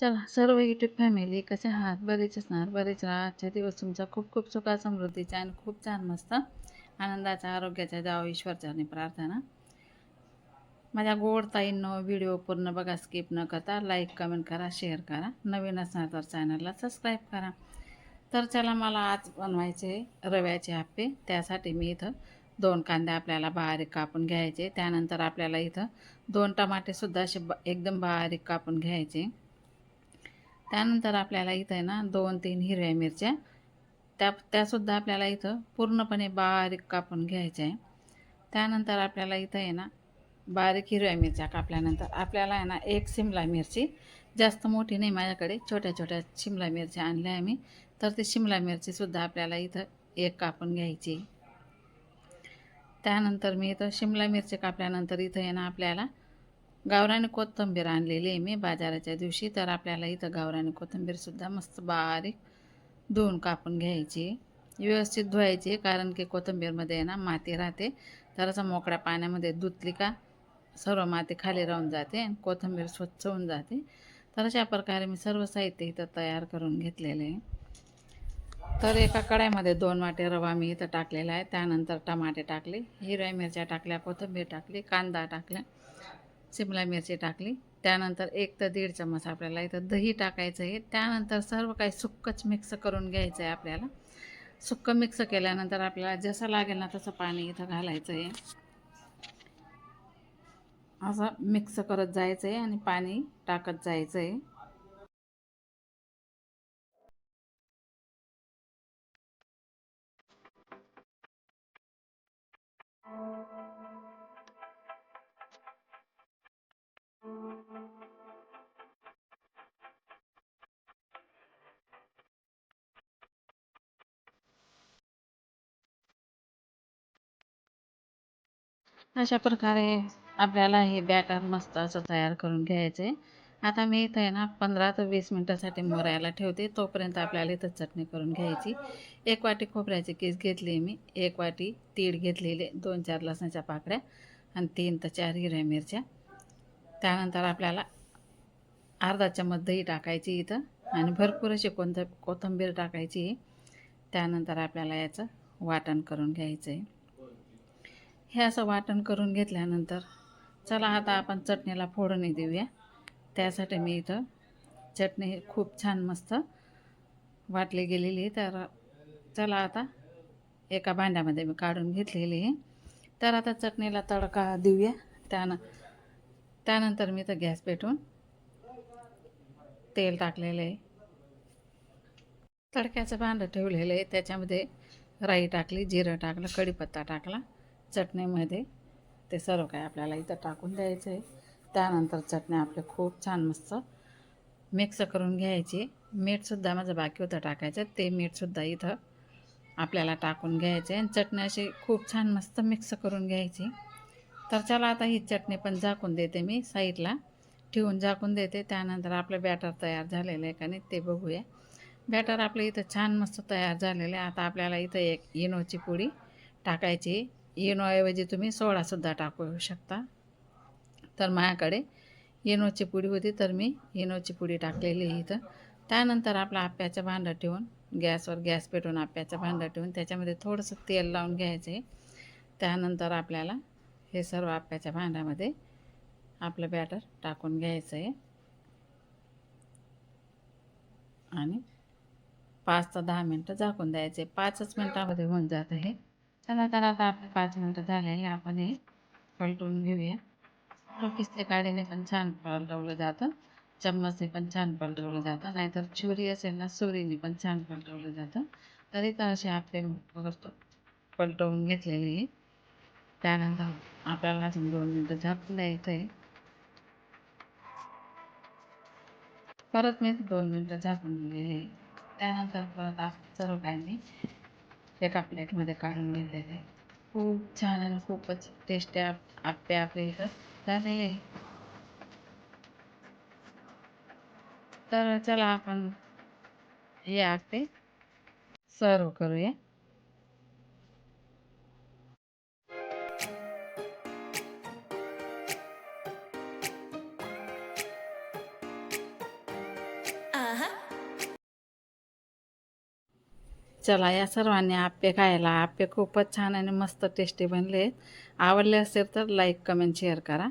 चला सर्व YouTube family कसे आहात? बरेच असणार बरेच राहा. आजच्या दिवस तुमचा खूप खूप सुखा समृद्धीचा आणि खूप छान मस्त आनंदाच्या आरोग्याच्या जावं ईश्वरच्याने प्रार्थना. माझ्या गोड ताईंनो व्हिडिओ पूर्ण बघा स्किप न करता लाईक कमेंट करा शेअर करा. नवीन असणार तर चॅनलला सबस्क्राईब करा. तर चला मला आज बनवायचे रव्याचे आप्पे. त्यासाठी मी इथं दोन कांदे आपल्याला बारीक कापून घ्यायचे. त्यानंतर आपल्याला इथं दोन टमाटेसुद्धा असे ब एकदम बारीक कापून घ्यायचे. त्यानंतर आपल्याला इथं आहे ना दोन तीन हिरव्या मिरच्या. त्या त्यासुद्धा आपल्याला इथं पूर्णपणे बारीक कापून घ्यायच्या आहे. त्यानंतर आपल्याला इथं आहे ना बारीक हिरव्या मिरच्या कापल्यानंतर आपल्याला आहे ना एक शिमला मिरची. जास्त मोठी नाही माझ्याकडे छोट्या छोट्या शिमला मिरच्या आणल्या आहे मी तर ती शिमला मिरचीसुद्धा आपल्याला इथं एक कापून घ्यायची त्यानंतर मी इथं शिमला मिरची कापल्यानंतर इथं आहे ना आपल्याला गावरानी कोथिंबीर आणलेली आहे मी बाजाराच्या दिवशी. तर आपल्याला इथं गावराने कोथिंबीरसुद्धा मस्त बारीक धुवून कापून घ्यायची. व्यवस्थित धुवायची कारण की कोथिंबीरमध्ये आहे ना माती राहते. तर असं मोकळ्या पाण्यामध्ये धुतली का सर्व माती खाली राहून जाते आणि कोथिंबीर स्वच्छ होऊन जाते. तर अशा प्रकारे मी सर्व साहित्य इथं तयार करून घेतलेले आहे. तर एका कढाईमध्ये दोन वाटे रवा मी इथं टाकलेला आहे. त्यानंतर टमाटे टाकले हिरव्या मिरच्या टाकल्या कोथिंबीर टाकली कांदा टाकला. शिमला मिरची टाकली. त्यानंतर एक तर दीड चम्मच आपल्याला इथं दही टाकायचं आहे. त्यानंतर सर्व काही सुक्कच मिक्स करून घ्यायचं आहे आपल्याला. सुक्कं मिक्स केल्यानंतर आपल्याला जसं लागेल ना तसं पाणी इथं घालायचं आहे. असं मिक्स करत जायचं आहे आणि पाणी टाकत जायचं आहे. अशा प्रकारे आपल्याला हे बॅटर मस्त असं तयार करून घ्यायचं आहे आता मी इथं आहे ना पंधरा ते वीस मिनटासाठी मोरायला ठेवते. तोपर्यंत आपल्याला इथं चटणी करून घ्यायची. एक वाटी खोबऱ्याची केस घेतली मी. एक वाटी तीळ घेतलेले. दोन चार लसणाच्या पाकळ्या आणि तीन तर चार हिरव्या मिरच्या. त्यानंतर आपल्याला अर्धा चम्मच दही टाकायची इथं आणि भरपूर अशी कोणतं कोथिंबीर टाकायची. त्यानंतर आपल्याला याचं वाटण करून घ्यायचं आहे हे असं वाटण करून घेतल्यानंतर चला आता आपण चटणीला फोडणी देऊया. त्यासाठी मी इथं चटणी खूप छान मस्त वाटली गेलेली तर चला आता एका भांड्यामध्ये मी काढून घेतलेली आहे. तर आता चटणीला तडका देऊया. त्यानं त्यानंतर मी तर गॅस पेटून तेल टाकलेलं आहे. तडक्याचं भांडं ठेवलेलं आहे. त्याच्यामध्ये राई टाकली जिरं टाकलं कढीपत्ता टाकला. चटणीमध्ये ते सर्व काय आपल्याला इथं टाकून द्यायचं आहे त्यानंतर चटणी आपले खूप छान मस्त मिक्स करून घ्यायची. मीठसुद्धा माझं बाकी होतं टाकायचं. ते मीठसुद्धा इथं आपल्याला टाकून घ्यायचे आणि चटणी अशी खूप छान मस्त मिक्स करून घ्यायची. तर चला आता ही चटणी पण झाकून देते मी साईडला. ठेवून झाकून देते. त्यानंतर आपलं बॅटर तयार झालेलं आहे का नाही ते बघूया. बॅटर आपलं इथं छान मस्त तयार झालेलं आहे. आता आपल्याला इथं एक इनोची पुडी टाकायची. इनोऐवजी तुम्ही सोडासुद्धा टाकू शकता. तर माझ्याकडे इनोची पुडी होती तर मी इनोची पुडी टाकलेली इथं. त्यानंतर आपलं आप्याचं भांडं ठेवून गॅसवर गॅस पेटवून आप्याचं भांडं ठेवून त्याच्यामध्ये थोडंसं तेल लावून घ्यायचं. आहे त्यानंतर आपल्याला हे सर्व आप्याच्या भांड्यामध्ये आपलं बॅटर टाकून घ्यायचं आहे आणि पाच ते दहा मिनटं झाकून द्यायचे. पाचच मिनटामध्ये होऊन जातं हे चला तर आता आपले पाच मिनटं झालेली. आपण हे पलटून घेऊया. किस्ते काढीने पण छान पलटवलं जातं. चम्मचने पण छान पलटवलं जातं. नाहीतर छुरी असेल ना सुरीने पण छान पलटवलं जातं. तरी तर असे आपले वस्तू पलटवून घेतलेली आहे त्यानंतर आपल्याला अजून दोन मिनटं झाकून द्यायचं आहे परत मी दोन मिनटं झाकून दिलेली त्यानंतर परत आपण सर्व काही मी एका प्लेटमध्ये काढून घेतलेले. खूप छान आणि खूपच टेस्टी आप आप्पे आपले इथं. आहे तर चला आपण हे आप्पे सर्व करूया. चला या सर्वांनी आप्पे खायला. आप्पे खूपच छान आणि मस्त टेस्टी बनले आवडले असेल तर लाईक कमेंट शेअर करा.